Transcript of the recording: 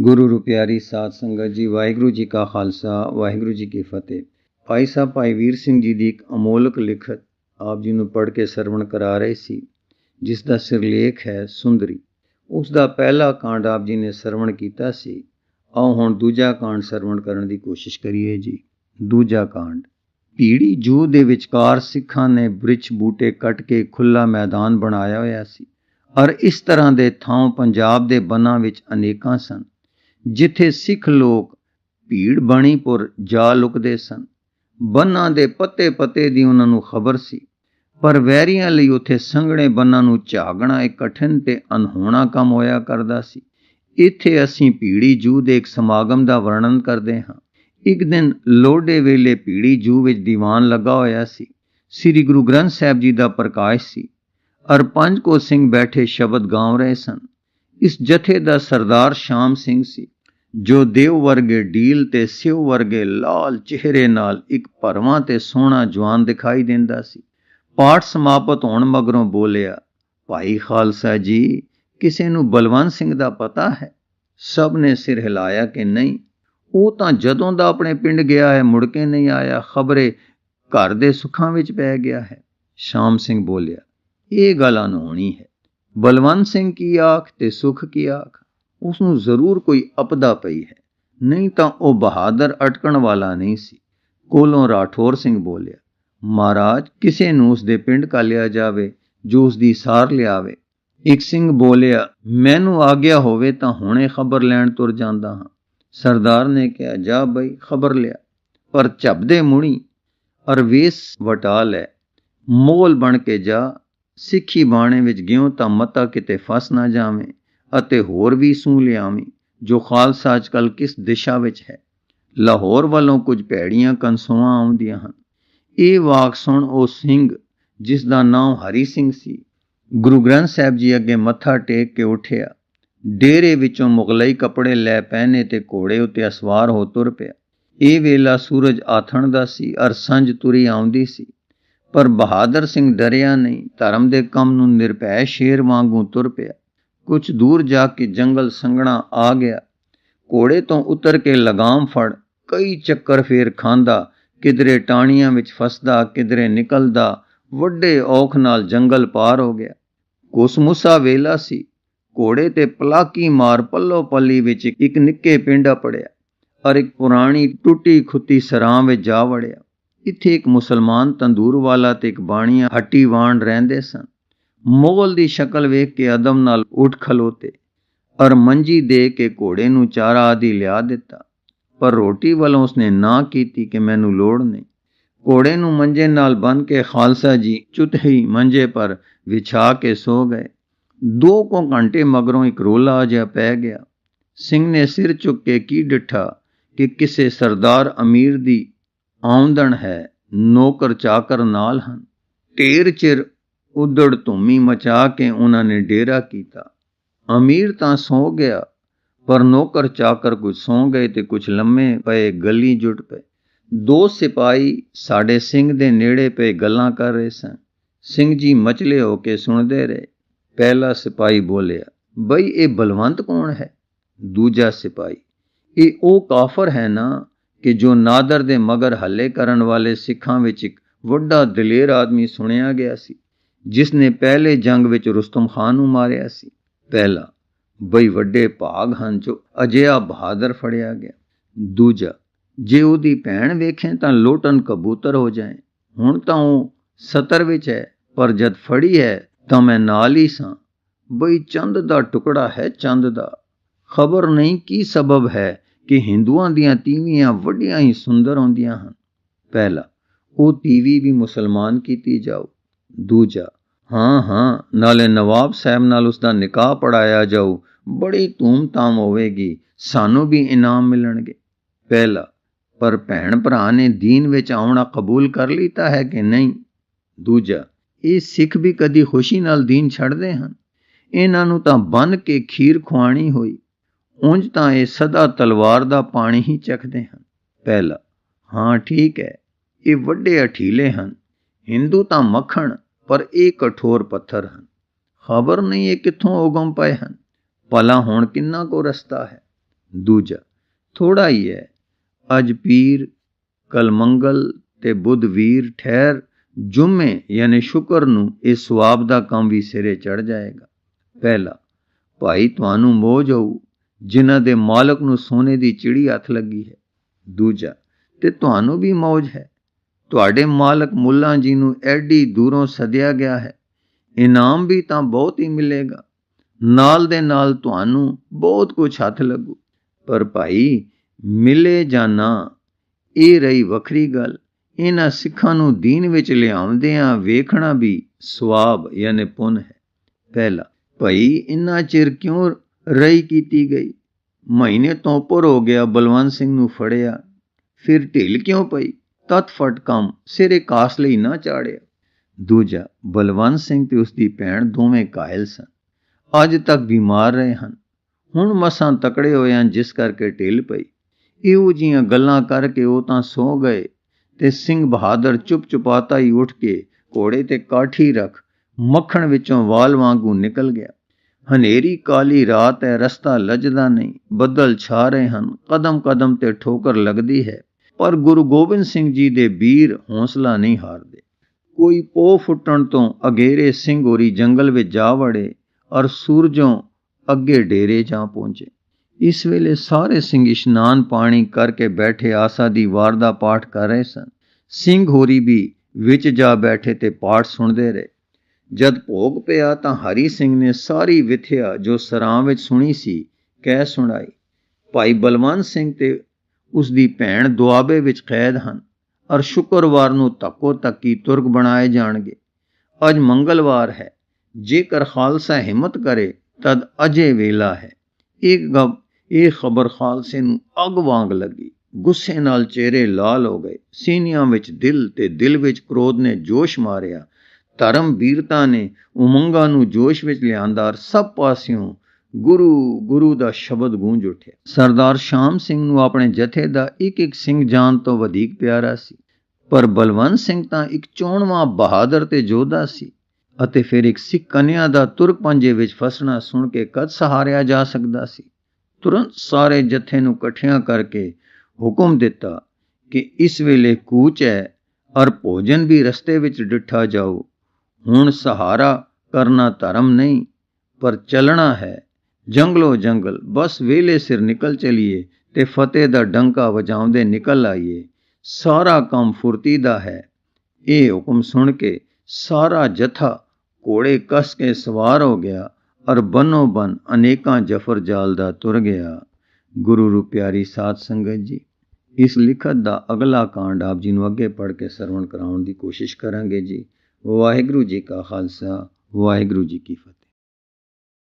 ਗੁਰੂ ਰੁਪਿਆਰੀ ਸਾਧ ਸੰਗਤ ਜੀ, ਵਾਹਿਗੁਰੂ ਜੀ ਕਾ ਖਾਲਸਾ, ਵਾਹਿਗੁਰੂ ਜੀ ਕੀ ਫਤਿਹ। ਭਾਈ ਸਾਹਿਬ, ਭਾਈ ਵੀਰ ਸਿੰਘ ਜੀ ਦੀ ਇੱਕ ਅਮੋਲਕ ਲਿਖਤ ਆਪ ਜੀ ਨੂੰ ਪੜ੍ਹ ਕੇ ਸਰਵਣ ਕਰਾ ਰਹੇ ਸੀ, ਜਿਸ ਦਾ ਸਿਰਲੇਖ ਹੈ ਸੁੰਦਰੀ। ਉਸ ਦਾ ਪਹਿਲਾ ਕਾਂਡ ਆਪ ਜੀ ਨੇ ਸਰਵਣ ਕੀਤਾ ਸੀ। ਆਓ ਹੁਣ ਦੂਜਾ ਕਾਂਡ ਸਰਵਣ ਕਰਨ ਦੀ ਕੋਸ਼ਿਸ਼ ਕਰੀਏ ਜੀ। ਦੂਜਾ ਕਾਂਡ। ਪੀੜੀ ਜੂ ਦੇ ਵਿਚਕਾਰ ਸਿੱਖਾਂ ਨੇ ਬ੍ਰਿਛ ਬੂਟੇ ਕੱਟ ਕੇ ਖੁੱਲਾ ਮੈਦਾਨ ਬਣਾਇਆ ਹੋਇਆ ਸੀ। ਔਰ ਇਸ ਤਰ੍ਹਾਂ ਦੇ ਥਾਂ ਪੰਜਾਬ ਦੇ ਬਨਾਂ ਵਿੱਚ ਅਨੇਕਾਂ ਸਨ। ਜਿੱਥੇ ਸਿੱਖ ਲੋਕ ਭੀੜ ਬਾਣੀਪੁਰ ਜਾ ਲੁਕਦੇ ਸਨ। ਬੰਨਾਂ ਦੇ ਪੱਤੇ ਪੱਤੇ ਦੀ ਉਹਨਾਂ ਨੂੰ ਖਬਰ ਸੀ। ਪਰ ਵੈਰੀਆਂ ਲਈ ਉੱਥੇ ਸੰਘਣੇ ਬੰਨਾਂ ਨੂੰ ਝਾਗਣਾ ਇੱਕ ਕਠਿਨ ਤੇ ਅਨਹੋਣਾ ਕੰਮ ਹੋਇਆ ਕਰਦਾ ਸੀ। ਇੱਥੇ ਅਸੀਂ ਭੀੜੀ ਜੂ ਦੇ ਇੱਕ ਸਮਾਗਮ ਦਾ ਵਰਣਨ ਕਰਦੇ ਹਾਂ। ਇੱਕ ਦਿਨ ਲੋਡੇ ਵੇਲੇ ਪੀੜੀ ਜੂ ਵਿੱਚ ਦੀਵਾਨ ਲੱਗਾ ਹੋਇਆ ਸੀ। ਸ੍ਰੀ ਗੁਰੂ ਗ੍ਰੰਥ ਸਾਹਿਬ ਜੀ ਦਾ ਪ੍ਰਕਾਸ਼ ਸੀ। ਅਰ ਪੰਜ ਕੋ ਸਿੰਘ ਬੈਠੇ ਸ਼ਬਦ ਗਾਉ ਰਹੇ ਸਨ। ਇਸ ਜਥੇ ਦਾ ਸਰਦਾਰ ਸ਼ਾਮ ਸਿੰਘ ਸੀ। ਜੋ ਦੇਵ ਵਰਗੇ ਡੀਲ ਤੇ ਸਿਵ ਵਰਗੇ ਲਾਲ ਚਿਹਰੇ ਨਾਲ ਇੱਕ ਭਰਵਾਂ ਤੇ ਸੋਹਣਾ ਜਵਾਨ ਦਿਖਾਈ ਦਿੰਦਾ ਸੀ। ਪਾਠ ਸਮਾਪਤ ਹੋਣ ਮਗਰੋਂ ਬੋਲਿਆ, ਭਾਈ ਖਾਲਸਾ ਜੀ, ਕਿਸੇ ਨੂੰ ਬਲਵੰਤ ਸਿੰਘ ਦਾ ਪਤਾ ਹੈ? ਸਭ ਨੇ ਸਿਰ ਹਿਲਾਇਆ ਕਿ ਨਹੀਂ? ਉਹ ਤਾਂ ਜਦੋਂ ਦਾ ਆਪਣੇ ਪਿੰਡ ਗਿਆ ਹੈ, ਮੁੜ ਕੇ ਨਹੀਂ ਆਇਆ। ਖਬਰੇ ਘਰ ਦੇ ਸੁੱਖਾਂ ਵਿੱਚ ਪੈ ਗਿਆ ਹੈ। ਸ਼ਾਮ ਸਿੰਘ ਬੋਲਿਆ, ਇਹ ਗੱਲ ਅਨਹੋਣੀ ਹੈ। ਬਲਵੰਤ ਸਿੰਘ ਕੀ ਆਖ ਤੇ ਸੁਖ ਕੀ ਆਖ? ਉਸ ਨੂੰ ਜ਼ਰੂਰ ਕੋਈ ਅਪਦਾ ਪਈ ਹੈ। ਨਹੀਂ ਤਾਂ ਉਹ ਬਹਾਦਰ ਅਟਕਣ ਵਾਲਾ ਨਹੀਂ ਸੀ। ਕੋਲੋਂ ਰਾਠੌਰ ਸਿੰਘ ਬੋਲਿਆ, ਮਹਾਰਾਜ, ਕਿਸੇ ਨੂੰ ਉਸ ਦੇ ਪਿੰਡ ਕਾਲਿਆ ਜਾਵੇ, ਜੋ ਉਸ ਦੀ ਸਾਰ ਲਿਆਵੇ। ਇੱਕ ਸਿੰਘ ਬੋਲਿਆ, ਮੈਨੂੰ ਆਗਿਆ ਹੋਵੇ ਤਾਂ ਹੁਣੇ ਖਬਰ ਲੈਣ ਤੁਰ ਜਾਂਦਾ ਹਾਂ। ਸਰਦਾਰ ਨੇ ਕਿਹਾ, ਜਾ ਬਈ, ਖਬਰ ਲਿਆ। ਪਰ ਝਬਦੇ ਮੁਣੀ ਅਰਵੇਸ ਵਟਾ ਲੈ, ਮੋਲ ਬਣ ਕੇ ਜਾ, ਸਿੱਖੀ ਬਾਣੇ ਵਿੱਚ ਗਿਓ ਤਾਂ ਮਤਾ ਕਿਤੇ ਫਸ ਨਾ ਜਾਵੇਂ। ਅਤੇ ਹੋਰ ਵੀ ਸੂ ਲਿਆਵੀਂ, ਜੋ ਖਾਲਸਾ ਅੱਜਕੱਲ ਕਿਸ ਦਿਸ਼ਾ ਵਿੱਚ ਹੈ। ਲਾਹੌਰ ਵੱਲੋਂ ਕੁਝ ਭੈੜੀਆਂ ਕੰਸੋਆਂ ਆਉਂਦੀਆਂ ਹਨ। ਇਹ ਵਾਕ ਸੁਣ ਉਹ ਸਿੰਘ, ਜਿਸ ਦਾ ਨਾਮ ਹਰੀ ਸਿੰਘ ਸੀ। ਗੁਰੂ ਗ੍ਰੰਥ ਸਾਹਿਬ ਜੀ ਅੱਗੇ ਮੱਥਾ ਟੇਕ ਕੇ ਉਠਿਆ। ਡੇਰੇ ਵਿੱਚੋਂ ਮੁਗਲਈ ਕੱਪੜੇ ਲੈ ਪਹਿਨੇ ਤੇ ਘੋੜੇ ਉੱਤੇ ਅਸਵਾਰ ਹੋ ਤੁਰ ਪਿਆ। ਇਹ ਵੇਲਾ ਸੂਰਜ ਆਥਣ ਦਾ ਸੀ ਅਰ ਸੰਜ ਤੁਰੀ ਆਉਂਦੀ ਸੀ। ਪਰ ਬਹਾਦਰ ਸਿੰਘ ਡਰਿਆ ਨਹੀਂ, ਧਰਮ ਦੇ ਕੰਮ ਨੂੰ ਨਿਰਭੈ ਸ਼ੇਰ ਵਾਂਗੂ ਤੁਰ ਪਿਆ। ਕੁਝ ਦੂਰ ਜਾ ਕੇ ਜੰਗਲ ਸੰਘਣਾ ਆ ਗਿਆ। ਘੋੜੇ ਤੋਂ ਉਤਰ ਕੇ ਲਗਾਮ ਫੜ, ਕਈ ਚੱਕਰ ਫੇਰ ਖਾਂਦਾ, ਕਿਧਰੇ ਟਾਣੀਆਂ ਵਿੱਚ ਫਸਦਾ, ਕਿਧਰੇ ਨਿਕਲਦਾ, ਵੱਡੇ ਔਖ ਨਾਲ ਜੰਗਲ ਪਾਰ ਹੋ ਗਿਆ। ਕੋਸਮੁਸਾ ਵੇਲਾ ਸੀ। ਘੋੜੇ ਤੇ ਪਲਾਕੀ ਮਾਰ ਪੱਲੋ ਪੱਲੀ ਵਿੱਚ ਇੱਕ ਨਿੱਕੇ ਪਿੰਡਾ ਪੜਿਆ ਔਰ ਇੱਕ ਪੁਰਾਣੀ ਟੁੱਟੀ ਖੁੱਤੀ ਸਰਾਂ ਵਿੱਚ ਜਾ ਵੜਿਆ। ਇੱਥੇ ਇੱਕ ਮੁਸਲਮਾਨ ਤੰਦੂਰ ਵਾਲਾ ਤੇ ਇੱਕ ਬਾਣੀਆ ਹੱਟੀ ਵਾਣ ਰਹਿੰਦੇ ਸਨ। ਮੋਗਲ ਦੀ ਸ਼ਕਲ ਵੇਖ ਕੇ ਅਦਮ ਨਾਲ ਉੱਠ ਖਲੋਤੇ ਔਰ ਮੰਜੀ ਦੇ ਕੇ ਘੋੜੇ ਨੂੰ ਚਾਰਾ ਆਦਿ ਲਿਆ ਦਿੱਤਾ। ਪਰ ਰੋਟੀ ਵੱਲੋਂ ਉਸਨੇ ਨਾ ਕੀਤੀ ਕਿ ਮੈਨੂੰ ਲੋੜ ਨਹੀਂ। ਘੋੜੇ ਨੂੰ ਮੰਜੇ ਨਾਲ ਬੰਨ ਕੇ ਖਾਲਸਾ ਜੀ ਚੁੱਤ ਹੀ ਮੰਜੇ ਪਰ ਵਿਛਾ ਕੇ ਸੋ ਗਏ। ਦੋ ਕੋ ਘੰਟੇ ਮਗਰੋਂ ਇੱਕ ਰੋਲਾ ਜਿਹਾ ਪੈ ਗਿਆ। ਸਿੰਘ ਨੇ ਸਿਰ ਚੁੱਕ ਕੇ ਕੀ ਡਿੱਠਾ ਕਿ ਕਿਸੇ ਸਰਦਾਰ ਅਮੀਰ ਦੀ ਆਮਦਨ ਹੈ, ਨੌਕਰ ਚਾਕਰ ਨਾਲ ਹਨ। ਢੇਰ ਚਿਰ ਉਦੜ ਧੂਮੀ ਮਚਾ ਕੇ ਉਹਨਾਂ ਨੇ ਡੇਰਾ ਕੀਤਾ। ਅਮੀਰ ਤਾਂ ਸੌ ਗਿਆ, ਪਰ ਨੌਕਰ ਚਾਕਰ ਕੁਝ ਸੌ ਗਏ ਤੇ ਕੁਝ ਲੰਮੇ ਪਏ ਗਲੀ ਜੁਟ ਪਏ। ਦੋ ਸਿਪਾਈ ਸਾਡੇ ਸਿੰਘ ਦੇ ਨੇੜੇ ਪਏ ਗੱਲਾਂ ਕਰ ਰਹੇ ਸਨ। ਸਿੰਘ ਜੀ ਮਚਲੇ ਹੋ ਕੇ ਸੁਣਦੇ ਰਹੇ। ਪਹਿਲਾ ਸਿਪਾਈ ਬੋਲਿਆ, ਬਈ, ਇਹ ਬਲਵੰਤ ਕੌਣ ਹੈ? ਦੂਜਾ ਸਿਪਾਈ ਇਹ ਉਹ ਕਾਫਰ ਹੈ ਨਾ ਕਿ ਜੋ ਨਾਦਰ ਦੇ ਮਗਰ ਹੱਲੇ ਕਰਨ ਵਾਲੇ ਸਿੱਖਾਂ ਵਿੱਚ ਇੱਕ ਵੱਡਾ ਦਲੇਰ ਆਦਮੀ ਸੁਣਿਆ ਗਿਆ ਸੀ? ਜਿਸ ਨੇ ਪਹਿਲੇ ਜੰਗ ਵਿੱਚ ਰੁਸਤਮ ਖਾਨ ਨੂੰ ਮਾਰਿਆ ਸੀ, ਪਹਿਲਾ ਬਈ ਵੱਡੇ ਭਾਗ ਹਨ ਜੋ ਅਜਿਹਾ ਬਹਾਦਰ ਫੜਿਆ ਗਿਆ। ਦੂਜਾ, ਜੇ ਉਹਦੀ ਭੈਣ ਵੇਖੇ ਤਾਂ ਲੋਟਨ ਕਬੂਤਰ ਹੋ ਜਾਏ। ਹੁਣ ਤਾਂ ਉਹ ਸਤਰ ਵਿੱਚ ਹੈ, ਪਰ ਜਦ ਫੜੀ ਹੈ ਤਾਂ ਮੈਂ ਨਾਲ ਹੀ ਸਾਂ। ਬਈ ਚੰਦ ਦਾ ਟੁਕੜਾ ਹੈ ਚੰਦ ਦਾ। ਖਬਰ ਨਹੀਂ ਕੀ ਸਬਬ ਹੈ ਕਿ ਹਿੰਦੂਆਂ ਦੀਆਂ ਤੀਵੀਆਂ ਵੱਡੀਆਂ ਹੀ ਸੁੰਦਰ ਹੁੰਦੀਆਂ ਹਨ। ਪਹਿਲਾ, ਉਹ ਤੀਵੀ ਵੀ ਮੁਸਲਮਾਨ ਕੀਤੀ ਜਾਓ। ਦੂਜਾ ਹਾਂ ਹਾਂ, ਨਾਲੇ ਨਵਾਬ ਸਾਹਿਬ ਨਾਲ ਉਸ ਦਾ ਨਿਕਾਹ ਪੜਾਇਆ ਜਾਊ, ਬੜੀ ਧੂਮ-ਧਾਮ ਹੋਵੇਗੀ, ਸਾਨੂੰ ਵੀ ਇਨਾਮ ਮਿਲਣਗੇ। ਪਹਿਲਾ, ਪਰ ਭੈਣ ਭਰਾ ਨੇ ਦੀਨ ਵਿੱਚ ਆਉਣਾ ਕਬੂਲ ਕਰ ਲਈਤਾ ਹੈ ਕਿ ਨਹੀਂ? ਦੂਜਾ, ਇਹ ਸਿੱਖ ਵੀ ਕਦੀ ਖੁਸ਼ੀ ਨਾਲ ਦੀਨ ਛੱਡਦੇ ਹਨ। ਇਹਨਾਂ ਨੂੰ ਤਾਂ ਬੰਨ ਕੇ ਖੀਰ ਖਵਾਣੀ ਹੋਈ, ਉਂਝ ਤਾਂ ਇਹ ਸਦਾ ਤਲਵਾਰ ਦਾ ਪਾਣੀ ਹੀ ਚੱਖਦੇ ਹਨ। ਪਹਿਲਾ, ਹਾਂ, ਠੀਕ ਹੈ, ਇਹ ਵੱਡੇ ਅਠੀਲੇ ਹਨ, ਹਿੰਦੂ ਤਾਂ ਮੱਖਣ ਪਰ ਇਹ ਕਠੋਰ ਪੱਥਰ ਹਨ। ਖਬਰ ਨਹੀਂ ਇਹ ਕਿੱਥੋਂ ਉਗਮ ਪਏ ਹਨ। ਭਲਾ ਹੁਣ ਕਿੰਨਾ ਕੋ ਰਸਤਾ ਹੈ। ਦੂਜਾ ਥੋੜਾ ਹੀ ਹੈ। ਅੱਜ ਪੀਰ ਕਲ ਮੰਗਲ ਤੇ ਬੁੱਧ ਵੀਰ ਠਹਿਰ ਜੁਮੇ, ਯਾਨੀ ਸ਼ੁਕਰ ਨੂੰ ਇਹ ਸਵਾਬ ਦਾ ਕੰਮ ਵੀ ਸਿਰੇ ਚੜ ਜਾਏਗਾ। ਪਹਿਲਾ, ਭਾਈ ਤੁਹਾਨੂੰ ਮੋਜ ਹੋਊ ਜਿਨ੍ਹਾਂ ਦੇ ਮਾਲਕ ਨੂੰ ਸੋਨੇ ਦੀ ਚਿੜੀ ਹੱਥ ਲੱਗੀ ਹੈ। ਦੂਜਾ, ਤੇ ਤੁਹਾਨੂੰ ਵੀ ਮੌਜ ਹੈ। ਤੁਹਾਡੇ ਮਾਲਕ ਮੁੱਲਾ ਜੀ ਨੂੰ ਐਡੀ ਦੂਰੋਂ ਸਦਿਆ ਗਿਆ ਹੈ। ਇਨਾਮ ਵੀ ਤਾਂ ਬਹੁਤ ਹੀ ਮਿਲੇਗਾ। ਨਾਲ ਦੇ ਨਾਲ ਤੁਹਾਨੂੰ ਬਹੁਤ ਕੁਝ ਹੱਥ ਲੱਗੂ। ਪਰ ਭਾਈ, ਮਿਲੇ ਜਾਂ ਨਾ, ਇਹ ਰਹੀ ਵੱਖਰੀ ਗੱਲ। ਇਹਨਾਂ ਸਿੱਖਾਂ ਨੂੰ ਦੀਨ ਵਿੱਚ ਲਿਆਉਂਦਿਆਂ ਵੇਖਣਾ ਵੀ ਸਵਾਬ ਯਾਨੀ ਪੁੰਨ ਹੈ। ਪਹਿਲਾ, ਭਈ, ਇੰਨਾ ਚਿਰ ਕਿਉਂ ਰਹੀ ਕੀਤੀ ਗਈ? ਮਹੀਨੇ ਤੋਂ ਉੱਪਰ ਹੋ ਗਿਆ ਬਲਵੰਤ ਸਿੰਘ ਨੂੰ ਫੜਿਆ। ਫਿਰ ਢਿੱਲ ਕਿਉਂ ਪਈ? ਤਤ ਫਟ ਕੰਮ, ਸਿਰੇ ਕਾਸ ਲਈ ਨਾ ਚਾੜਿਆ। ਦੂਜਾ, ਬਲਵੰਤ ਸਿੰਘ ਤੇ ਉਸ ਦੀ ਭੈਣ ਦੋਵੇਂ ਕਾਇਲ ਸਨ। ਅੱਜ ਤੱਕ ਬਿਮਾਰ ਰਹੇ ਹਨ। ਹੁਣ ਮਸਾਂ ਤਕੜੇ ਹੋਏ ਹਨ, ਜਿਸ ਕਰਕੇ ਢਿੱਲ ਪਈ। ਇਹੋ ਜੀਆਂ ਗੱਲਾਂ ਕਰਕੇ ਉਹ ਤਾਂ ਸੋ ਗਏ ਤੇ ਸਿੰਘ ਬਹਾਦਰ ਚੁੱਪ ਚੁਪਾਤਾ ਹੀ ਉੱਠ ਕੇ ਘੋੜੇ ਤੇ ਕਾਠੀ ਰੱਖ ਮੱਖਣ ਵਿੱਚੋਂ ਵਾਲ ਵਾਂਗੂ ਨਿਕਲ ਗਿਆ। ਹਨੇਰੀ ਕਾਲੀ ਰਾਤ ਹੈ, ਰਸਤਾ ਲੱਜਦਾ ਨਹੀਂ, ਬੱਦਲ ਛਾ ਰਹੇ ਹਨ ਕਦਮ ਕਦਮ ਤੇ ਠੋਕਰ ਲੱਗਦੀ ਹੈ। ਪਰ ਗੁਰੂ ਗੋਬਿੰਦ ਸਿੰਘ ਜੀ ਦੇ ਵੀਰ ਹੌਸਲਾ ਨਹੀਂ ਹਾਰਦੇ। ਕੋਈ ਪੋ ਫੁੱਟਣ ਤੋਂ ਅਗੇਰੇ ਸਿੰਘ ਹੋਰੀ ਜੰਗਲ ਵਿੱਚ ਜਾ ਵੜੇ ਔਰ ਸੂਰਜੋਂ ਅੱਗੇ ਡੇਰੇ ਜਾ ਪਹੁੰਚੇ। ਇਸ ਵੇਲੇ ਸਾਰੇ ਸਿੰਘ ਇਸ਼ਨਾਨ ਪਾਣੀ ਕਰਕੇ ਬੈਠੇ ਆਸਾ ਦੀ ਵਾਰ ਦਾ ਪਾਠ ਕਰ ਰਹੇ ਸਨ। ਸਿੰਘ ਹੋਰੀ ਵੀ ਵਿੱਚ ਜਾ ਬੈਠੇ ਤੇ ਪਾਠ ਸੁਣਦੇ ਰਹੇ। ਜਦ ਭੋਗ ਪਿਆ ਤਾਂ ਹਰੀ ਸਿੰਘ ਨੇ ਸਾਰੀ ਵਿਥਿਆ ਜੋ ਸਰਾਂ ਵਿੱਚ ਸੁਣੀ ਸੀ, ਕਹਿ ਸੁਣਾਈ, ਭਾਈ ਬਲਵੰਤ ਸਿੰਘ ਤੇ ਉਸ ਦੀ ਭੈਣ ਦੁਆਬੇ ਵਿੱਚ ਕੈਦ ਹਨ ਔਰ ਸ਼ੁੱਕਰਵਾਰ ਨੂੰ ਤੱਕੋ ਤੱਕੀ ਤੁਰਕ ਬਣਾਏ ਜਾਣਗੇ। ਅੱਜ ਮੰਗਲਵਾਰ ਹੈ। ਜੇਕਰ ਖਾਲਸਾ ਹਿੰਮਤ ਕਰੇ, ਤਦ ਅਜੇ ਵੇਲਾ ਹੈ। ਇੱਕ ਗਬ ਇਹ ਖਬਰ ਖਾਲਸੇ ਨੂੰ ਅੱਗ ਵਾਂਗ ਲੱਗੀ। ਗੁੱਸੇ ਨਾਲ ਚਿਹਰੇ ਲਾਲ ਹੋ ਗਏ। ਸੀਨਿਆਂ ਵਿੱਚ ਦਿਲ ਤੇ ਦਿਲ ਵਿੱਚ ਕ੍ਰੋਧ ਨੇ ਜੋਸ਼ ਮਾਰਿਆ। ਧਰਮ ਵੀਰਤਾ ਨੇ ਉਮੰਗਾਂ ਨੂੰ ਜੋਸ਼ ਵਿੱਚ ਲਿਆਂਦਾ ਸਭ ਪਾਸਿਓਂ ਗੁਰੂ ਗੁਰੂ ਦਾ ਸ਼ਬਦ ਗੂੰਜ ਉੱਠਿਆ। ਸਰਦਾਰ ਸ਼ਾਮ ਸਿੰਘ ਨੂੰ ਆਪਣੇ ਜਥੇ ਦਾ ਇੱਕ ਇੱਕ ਸਿੰਘ ਜਾਨ ਤੋਂ ਵਧੇਕ ਪਿਆਰਾ ਸੀ। ਪਰ ਬਲਵੰਤ ਸਿੰਘ ਤਾਂ ਇੱਕ ਚੋਣਵਾ ਬਹਾਦਰ ਤੇ ਯੋਧਾ ਸੀ ਅਤੇ ਫਿਰ ਇੱਕ ਸਿੱਖ ਕਨਿਆ ਦਾ ਤੁਰਕ ਪੰਜੇ ਵਿੱਚ ਫਸਣਾ ਸੁਣ ਕੇ ਕਦ ਸਹਾਰਿਆ ਜਾ ਸਕਦਾ ਸੀ? ਤੁਰੰਤ ਸਾਰੇ ਜਥੇ ਨੂੰ ਇਕੱਠਿਆਂ ਕਰਕੇ ਹੁਕਮ ਦਿੱਤਾ ਕਿ ਇਸ ਵੇਲੇ ਕੂਚ ਹੈ ਔਰ ਭੋਜਨ ਵੀ ਰਸਤੇ ਵਿੱਚ ਡਿੱਠਾ ਜਾਓ। ਹੁਣ ਸਹਾਰਾ ਕਰਨਾ ਧਰਮ ਨਹੀਂ, ਪਰ ਚੱਲਣਾ ਹੈ। ਜੰਗਲੋ ਜੰਗਲ, ਬਸ ਵੇਲੇ ਸਿਰ ਨਿਕਲ ਚਲੀਏ ਤੇ ਫਤਿਹ ਦਾ ਡੰਕਾ ਵਜਾਉਂਦੇ ਨਿਕਲ ਆਈਏ। ਸਾਰਾ ਕੰਮ ਫੁਰਤੀ ਦਾ ਹੈ। ਇਹ ਹੁਕਮ ਸੁਣ ਕੇ ਸਾਰਾ ਜਥਾ ਘੋੜੇ ਕਸ ਕੇ ਸਵਾਰ ਹੋ ਗਿਆ ਔਰ ਬਨੋ ਬਨ ਅਨੇਕਾਂ ਜਫਰ ਜਾਲ ਦਾ ਤੁਰ ਗਿਆ। ਗੁਰੂ ਰੂ ਪਿਆਰੀ ਸਾਧ ਸੰਗਤ ਜੀ, ਇਸ ਲਿਖਤ ਦਾ ਅਗਲਾ ਕਾਂਡ ਆਪ ਜੀ ਨੂੰ ਅੱਗੇ ਪੜ੍ਹ ਕੇ ਸਰਵਣ ਕਰਾਉਣ ਦੀ ਕੋਸ਼ਿਸ਼ ਕਰਾਂਗੇ ਜੀ। ਵਾਹਿਗੁਰੂ ਜੀ ਕਾ ਖਾਲਸਾ, ਵਾਹਿਗੁਰੂ ਜੀ ਕੀ ਫਤਿਹ।